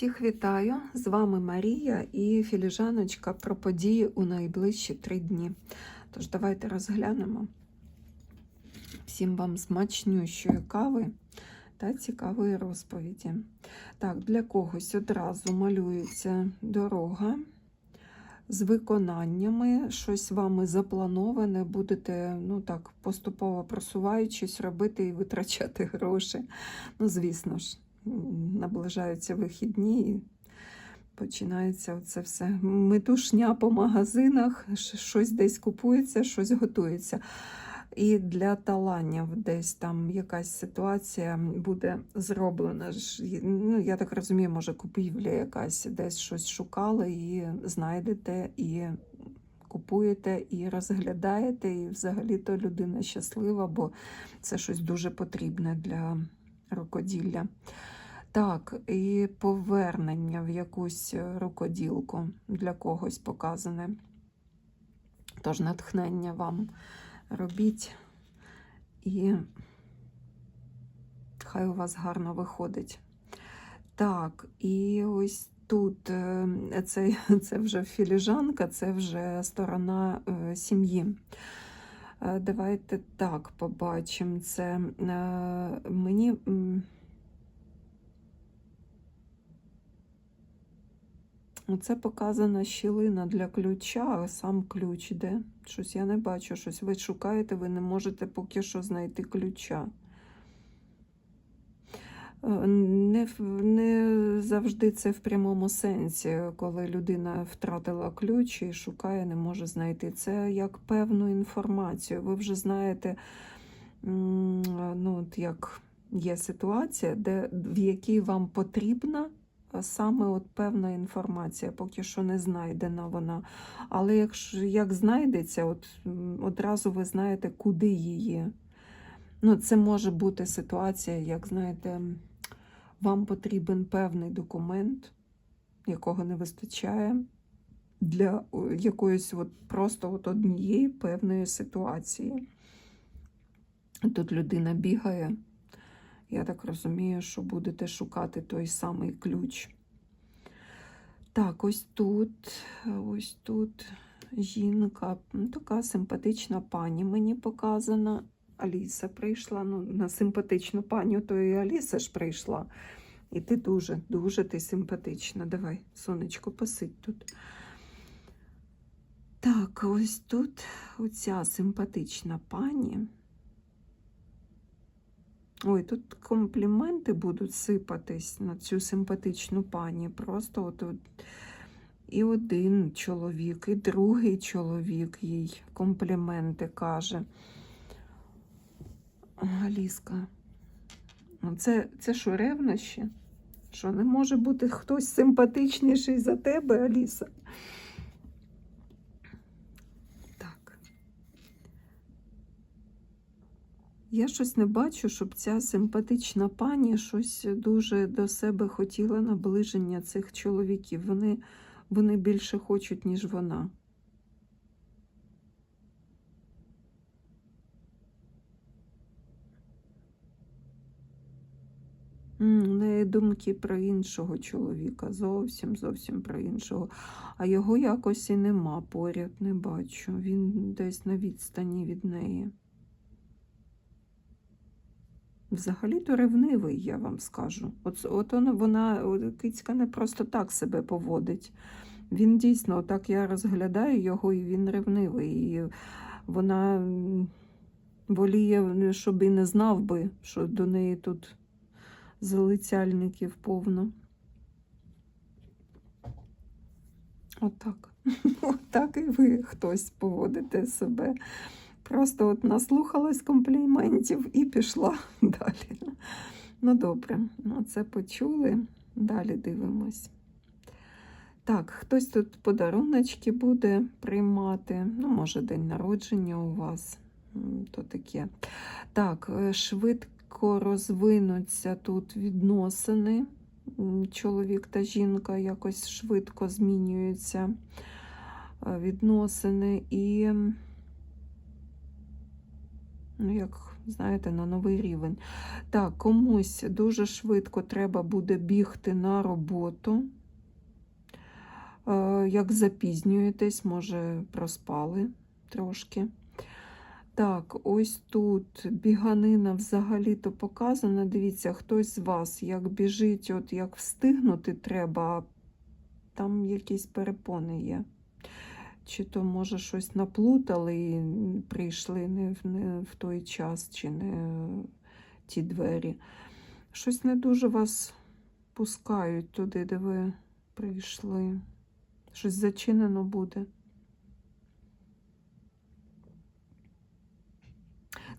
Всіх вітаю! З вами Марія і філіжаночка про події у найближчі три дні. Тож давайте розглянемо всім вам смачнющої кави та цікавої розповіді. Так, для когось одразу малюється дорога з виконаннями, щось вами заплановане, будете ну так, поступово просуваючись, робити і витрачати гроші. Ну, звісно ж наближаються вихідні і починається це все. Метушня по магазинах, щось десь купується, щось готується. І для таланів десь там якась ситуація буде зроблена. Ну, Я так розумію, може купівля якась, десь щось шукали і знайдете, і купуєте, і розглядаєте, і взагалі-то людина щаслива, бо це щось дуже потрібне для рукоділля. Так, і повернення в якусь рукоділку для когось показане. Тож натхнення вам робіть, і хай у вас гарно виходить. Так, і ось тут е, це, це вже філіжанка, це вже сторона е, сім'ї. Е, давайте так побачимо це. Мені. Оце показана щілина для ключа, а сам ключ де. Щось я не бачу, щось ви шукаєте, ви не можете поки що знайти ключа. Е, не не завжди це в прямому сенсі, коли людина втратила ключ і шукає, не може знайти. Це як певну інформацію. Ви вже знаєте, ну, от як є ситуація, де, в якій вам потрібна саме от певна інформація, поки що не знайдена вона. Але якщо як знайдеться, от одразу ви знаєте, куди її. Ну, Це може бути ситуація, як знаєте, вам потрібен певний документ, якого не вистачає для якоїсь от просто от однієї певної ситуації. Тут людина бігає. Я так розумію, що будете шукати той самий ключ. Так, ось тут, ось тут жінка, така симпатична пані мені показана. Аліса прийшла. ну, На симпатичну паню, то і Аліса ж прийшла. І ти дуже, дуже ти симпатична. Давай, сонечко, посидь тут. Так, ось тут оця симпатична пані. Ой, тут компліменти будуть сипатись на цю симпатичну пані. Просто от, от і один чоловік, і другий чоловік їй компліменти каже. Аліска, ну це це що, ревнощі? Що не може бути хтось симпатичніший за тебе, Аліса? Я щось не бачу, щоб ця симпатична пані щось дуже до себе хотіла наближення цих чоловіків. Вони, Вони більше хочуть, ніж вона. У неї думки про іншого чоловіка, зовсім зовсім про іншого. А його якось і нема поряд, не бачу. Він десь на відстані від неї. Взагалі-то ревнивий, я вам скажу. От от вона, кицька не просто так себе поводить. Він дійсно, так я розглядаю його, і він ревнивий. І вона воліє, щоб і не знав би, що до неї тут залицяльників повно. Отак. Отак і ви хтось поводите себе. Просто от наслухалась компліментів і пішла далі. Ну, добре, ну це почули. Далі дивимось. Так, хтось тут подаруночки буде приймати. Ну, може, день народження у вас. То таке. Так, е, швидко розвинуться тут відносини. Чоловік та жінка якось швидко змінюються е, відносини і ну, як знаєте, на новий рівень. Так, комусь дуже швидко треба буде бігти на роботу. Е, Як запізнюєтесь, може, проспали трошки. Так, ось тут біганина взагалі-то показана. Дивіться, хтось з вас як біжить, от як встигнути треба, а там якісь перепони є. Чи то, може, щось наплутали і прийшли не в, не в той час, чи не ті двері. Щось не дуже вас пускають туди, де ви прийшли. Щось зачинено буде.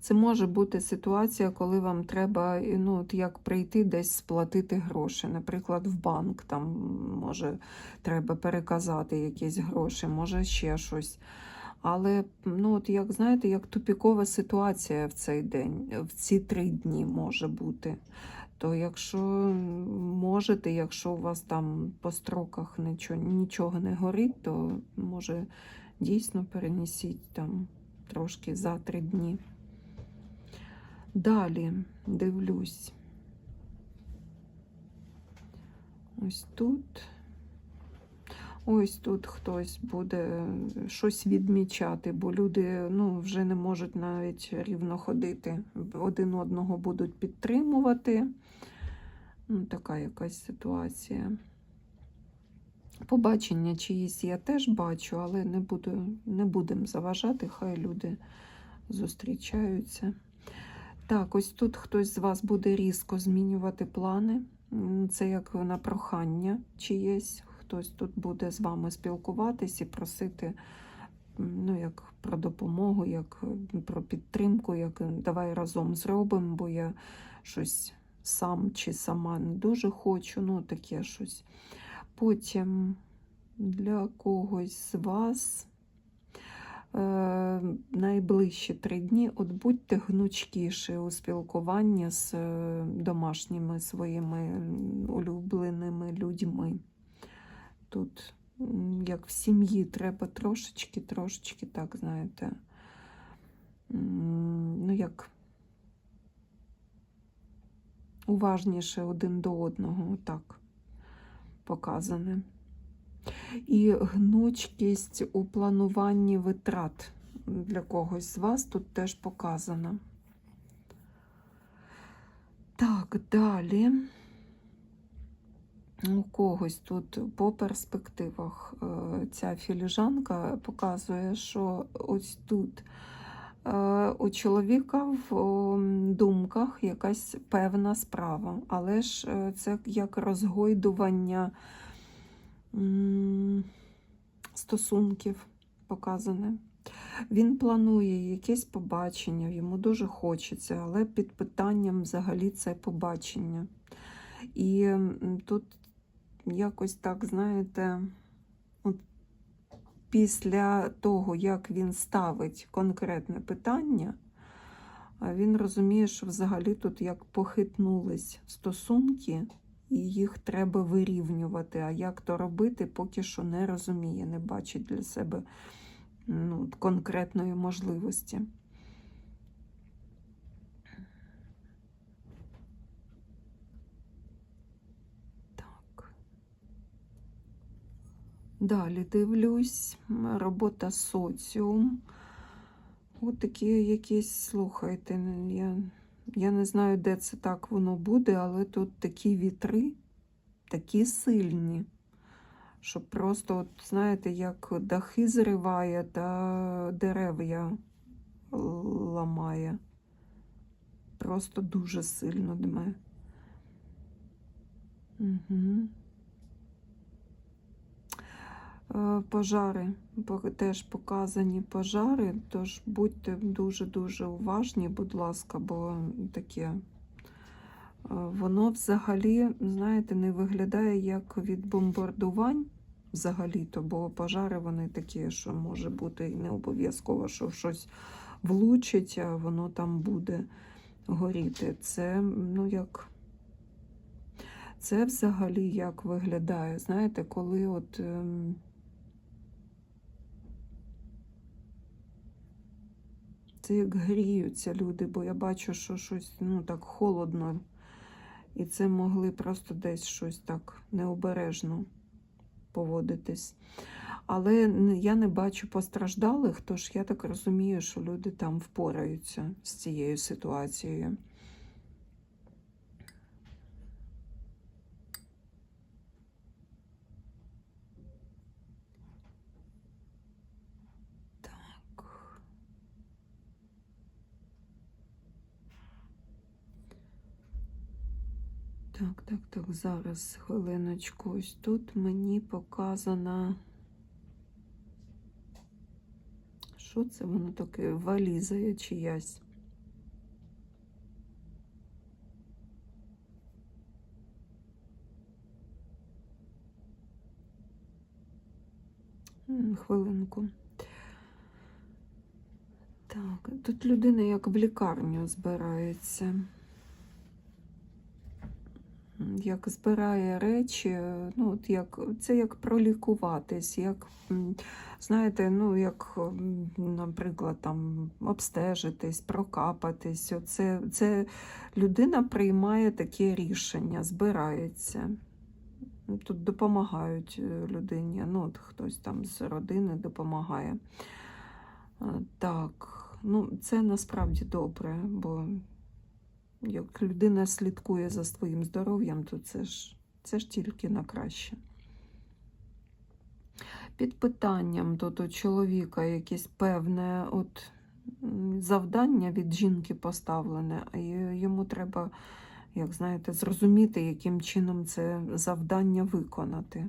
Це може бути ситуація, коли вам треба ну, от як прийти десь сплатити гроші. Наприклад, в банк там може треба переказати якісь гроші, може ще щось. Але ну, от як знаєте, як тупікова ситуація в цей день, в ці три дні може бути. То якщо можете, якщо у вас там по строках нічого, нічого не горить, то може дійсно перенесіть там трошки за три дні. Далі дивлюсь. Ось тут. Ось тут хтось буде щось відмічати, бо люди ну, вже не можуть навіть рівно ходити. Один одного будуть підтримувати. Ну, така якась ситуація. Побачення чиїсь я теж бачу, але не, не будемо заважати, хай люди зустрічаються. Так, ось тут хтось з вас буде різко змінювати плани. Це як на прохання чиєсь. Хтось тут буде з вами спілкуватись і просити ну, як про допомогу, як про підтримку, як давай разом зробимо, бо я щось сам чи сама не дуже хочу, ну таке щось. Потім для когось з вас найближчі три дні от будьте гнучкіші у спілкуванні з е, домашніми своїми улюбленими людьми. Тут, як в сім'ї, треба трошечки, трошечки, так, знаєте, ну як уважніше один до одного, так показане. І гнучкість у плануванні витрат для когось з вас тут теж показана. Так, далі. У когось тут по перспективах е, ця філіжанка показує, що ось тут е, у чоловіка в думках якась певна справа, але ж е, це як розгойдування стосунків показане. Він планує якесь побачення, йому дуже хочеться, але під питанням взагалі це побачення. І тут якось так, знаєте, от після того, як він ставить конкретне питання, він розуміє, що взагалі тут як похитнулись стосунки, і їх треба вирівнювати. А як то робити, поки що не розуміє, не бачить для себе ну, конкретної можливості. Далі дивлюсь, робота соціум. От такі якісь, слухайте, я, я не знаю, де це так воно буде, але тут такі вітри, такі сильні, що просто, от, знаєте, як дахи зриває та дерев'я ламає. Просто дуже сильно дме. Угу. Е, Пожари теж показані пожари, тож будьте дуже-дуже уважні, будь ласка, бо таке е, воно взагалі, знаєте, не виглядає як від бомбардувань взагалі-то, бо пожари вони такі, що може бути і не обов'язково, що щось влучить, а воно там буде горіти. Це, ну, як. Це взагалі як виглядає, знаєте, коли от. Це як гріються люди, бо я бачу, що щось ну, так холодно. І це могли просто десь щось так необережно поводитись. Але я не бачу постраждалих, тож я так розумію, що люди там впораються з цією ситуацією. Так. Так, так, так, зараз хвилиночку. Ось тут мені показана. Що це воно таке? Валіза чиясь. Хвилинку. Так, тут людина як в лікарню збирається. Як збирає речі, ну от як це як пролікуватись, як знаєте, ну як, наприклад, там обстежитись, прокапатись. Оце, це людина приймає таке рішення, збирається. Ну, Тут допомагають е, людині. Ну, от хтось там з родини допомагає. Так, ну це насправді добре, бо як людина слідкує за своїм здоров'ям, то це ж, це ж тільки на краще. Під питанням тут у чоловіка якесь певне от, завдання від жінки поставлене, а йому треба, як знаєте, зрозуміти, яким чином це завдання виконати.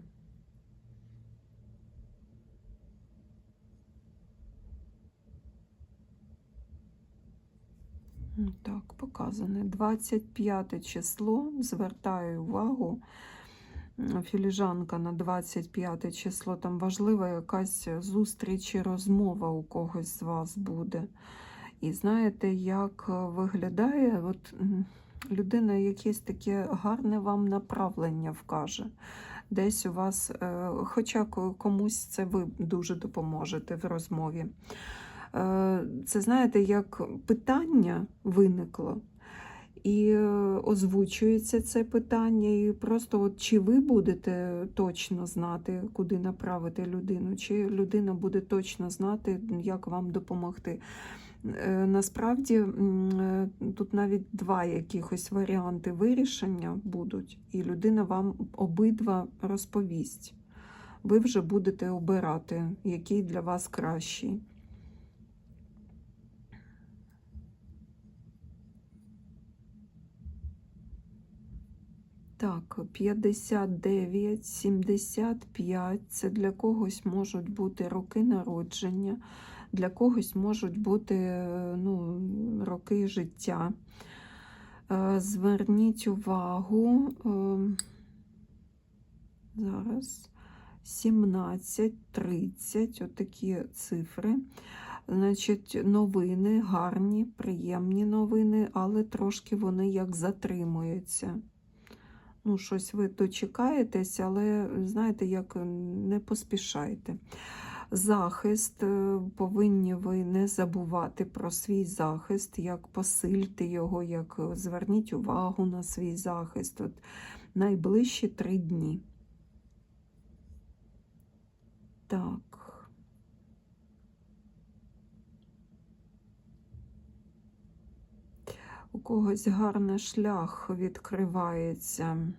Так, показане. 25 число. Звертаю увагу. Філіжанка на 25 число. Там важлива якась зустріч і розмова у когось з вас буде. І знаєте, як е, виглядає, от людина якесь таке гарне вам направлення вкаже. Десь у вас, е, хоча комусь це ви дуже допоможете в розмові. Е, Це знаєте, як питання виникло, і е, озвучується це питання, і просто от чи ви будете точно знати, куди направити людину, чи людина буде точно знати, як вам допомогти. Е, Насправді тут навіть два якихось варіанти вирішення будуть, і людина вам обидва розповість. Ви вже будете обирати, який для вас кращий. Так, 59, 75 це для когось можуть бути роки народження, для когось можуть бути ну, роки життя. Е, Зверніть увагу, е, зараз 17, 30, отакі цифри. Значить, новини гарні, приємні новини, але трошки вони як затримуються. Ну, щось ви дочекаєтесь, але знаєте, як е, не поспішайте. Захист, е, повинні ви не забувати про свій захист, як посильте його, як е, зверніть увагу на свій захист. От найближчі три дні. Так. У когось гарний шлях відкривається.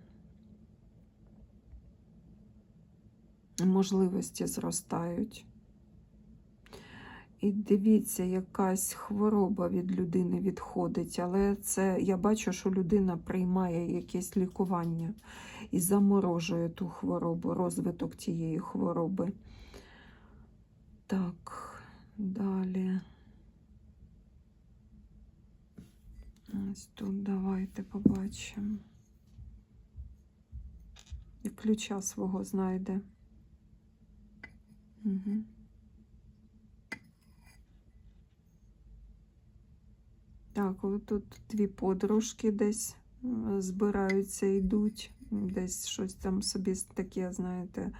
Можливості зростають. І дивіться, якась хвороба від людини відходить, але це я бачу, що людина приймає якесь лікування і заморожує ту хворобу, розвиток тієї хвороби. Так, далі. Ось тут давайте побачимо. І ключа свого знайде. Угу. Так, тут дві подружки десь збираються, йдуть, десь щось там собі таке, знаєте,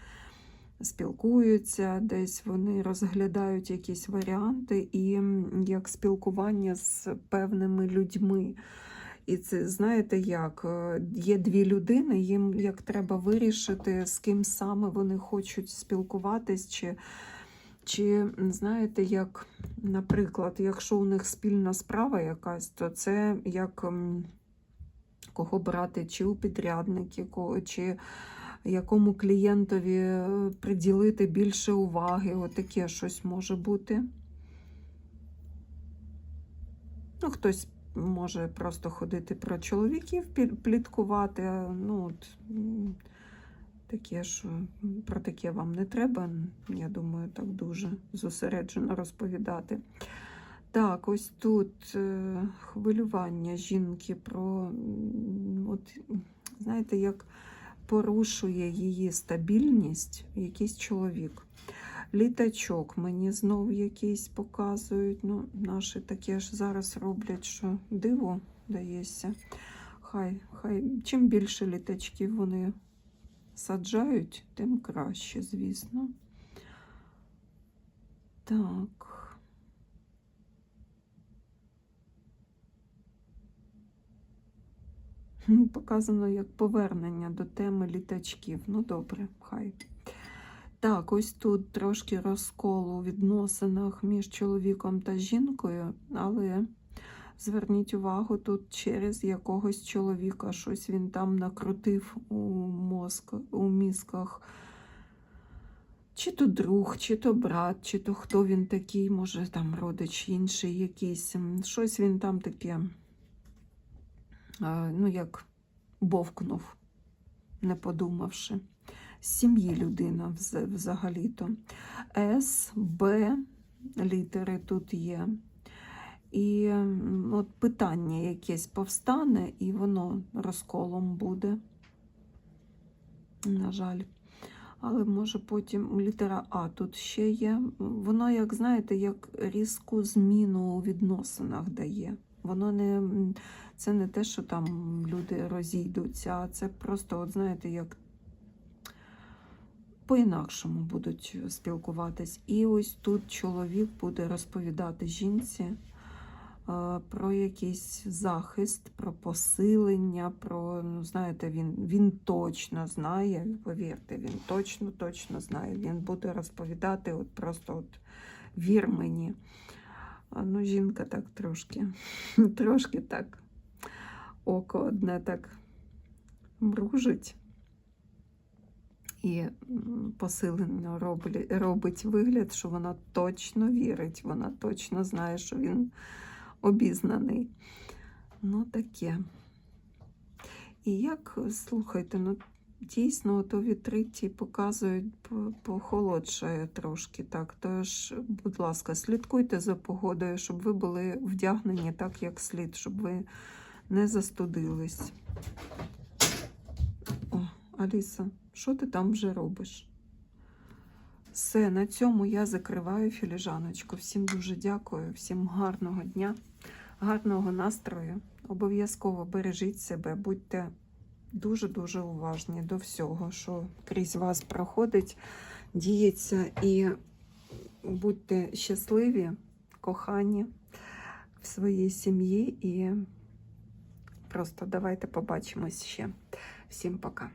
спілкуються, десь вони розглядають якісь варіанти і як спілкування з певними людьми. І це знаєте як? е, Є дві людини, їм як треба вирішити, з ким саме вони хочуть спілкуватись, чи, чи знаєте, як, наприклад, якщо у них спільна справа якась, то це як кого брати, чи у підрядники, чи якому клієнтові е, приділити більше уваги. Отаке щось може бути. Ну, хтось може просто ходити про чоловіків, пліткувати. Ну, от, таке, що про таке вам не треба, я думаю, так дуже зосереджено розповідати. Так, ось тут е, хвилювання жінки про, от, знаєте, як порушує її стабільність якийсь чоловік. Літачок мені знов якийсь показують. Ну, наші таке ж зараз роблять, що диво дається. Хай, хай чим більше літачків вони саджають, тим краще, звісно. Так. Показано як повернення до теми літачків. Ну, добре, хай. Так, ось тут трошки розкол у відносинах між чоловіком та жінкою, але зверніть увагу, тут через якогось чоловіка щось він там накрутив у мозк, у мізках. Чи то друг, чи то брат, чи то хто він такий, може там родич інший якийсь. Щось він там таке, ну як бовкнув, не подумавши з сім'ї людина взагалі-то. С, Б літери тут є. І от питання якесь повстане, і воно розколом буде. На жаль. Але може потім літера А тут ще є. Воно, як знаєте, як різку зміну у відносинах дає. Воно не це не те, що там люди розійдуться, а це просто, от знаєте, як по-інакшому будуть спілкуватись. І ось тут чоловік буде розповідати жінці е, про якийсь захист, про посилення, про, ну, знаєте, він, він точно знає, повірте, він точно, точно знає. Він буде розповідати, от просто от вір мені. Ну, жінка так трошки, трошки так око одне так мружить і посилено роблі- робить вигляд, що вона точно вірить, вона точно знає, що він обізнаний. Ну, таке. І як, слухайте, ну дійсно, то відкриті показують, похолодшає трошки. Так, тож, будь ласка, слідкуйте за погодою, щоб ви були вдягнені так, як слід, щоб ви не застудились. О, Аліса, що ти там вже робиш? Все, на цьому я закриваю філіжаночку. Всім дуже дякую, всім гарного дня, гарного настрою. Обов'язково бережіть себе, будьте дуже-дуже уважні до всього, що крізь вас проходить, діється. І будьте щасливі, кохані в своїй сім'ї. І просто давайте побачимось ще. Всім пока.